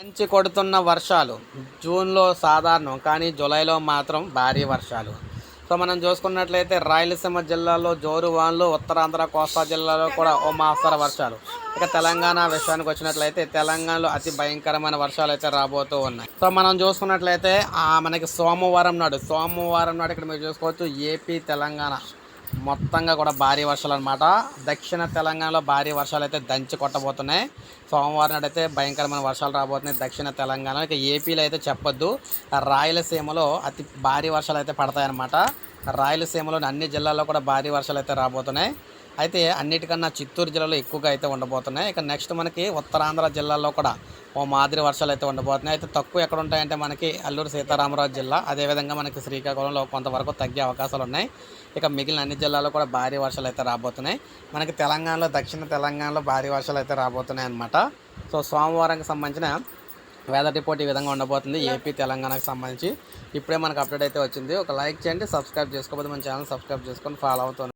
మంచి కొడుతున్న వర్షాలు. జూన్లో సాధారణం కానీ జూలైలో మాత్రం భారీ వర్షాలు. సో మనం చూసుకున్నట్లయితే రాయలసీమ జిల్లాలో జోరు వాన్లు ఉత్తరాంధ్ర కోస్తా జిల్లాలో కూడా ఓ మాస్తర వర్షాలు. ఇక తెలంగాణ విషయానికి వచ్చినట్లయితే తెలంగాణలో అతి భయంకరమైన వర్షాలు అయితే రాబోతూ ఉన్నాయి. సో మనం చూసుకున్నట్లయితే మనకి సోమవారం నాడు సోమవారం నాడు ఇక్కడ మీరు చూసుకోవచ్చు ఏపీ తెలంగాణ. మొత్తంగా కూడా భారీ వర్షాలు అనమాట దక్షిణ తెలంగాణలో భారీ వర్షాలు అయితే దంచి కొట్టబోతున్నాయి. సోమవారం నాడు అయితే భయంకరమైన వర్షాలు రాబోతున్నాయి దక్షిణ తెలంగాణ ఇక ఏపీలో అయితే చెప్పొద్దు. రాయలసీమలో అతి భారీ వర్షాలు అయితే పడతాయి అనమాట రాయలసీమలోని అన్ని జిల్లాల్లో కూడా భారీ వర్షాలు అయితే రాబోతున్నాయి. అయితే అన్నిటికన్నా చిత్తూరు జిల్లాలో ఎక్కువగా అయితే ఉండబోతున్నాయి. ఇక నెక్స్ట్ మనకి ఉత్తరాంధ్ర జిల్లాలో కూడా ఓ మాదిరి వర్షాలు అయితే ఉండబోతున్నాయి. అయితే తక్కువ ఎక్కడ ఉంటాయంటే మనకి అల్లూరు సీతారామరాజు జిల్లా. అదేవిధంగా మనకి శ్రీకాకుళంలో కొంతవరకు తగ్గే అవకాశాలు ఉన్నాయి. ఇక మిగిలిన అన్ని జిల్లాల్లో కూడా భారీ వర్షాలు అయితే రాబోతున్నాయి. మనకి తెలంగాణలో దక్షిణ తెలంగాణలో భారీ వర్షాలు అయితే రాబోతున్నాయి అనమాట సో సోమవారంకి సంబంధించిన వెదర్ రిపోర్ట్ ఈ విధంగా ఉండబోతుంది. ఏపీ తెలంగాణకు సంబంధించి ఇప్పుడే మనకు అప్డేట్ అయితే వచ్చింది. ఒక లైక్ చేయండి సబ్స్క్రైబ్ చేసుకోకపోతే మన ఛానల్ సబ్స్క్రైబ్ చేసుకొని ఫాలో అవుతుంది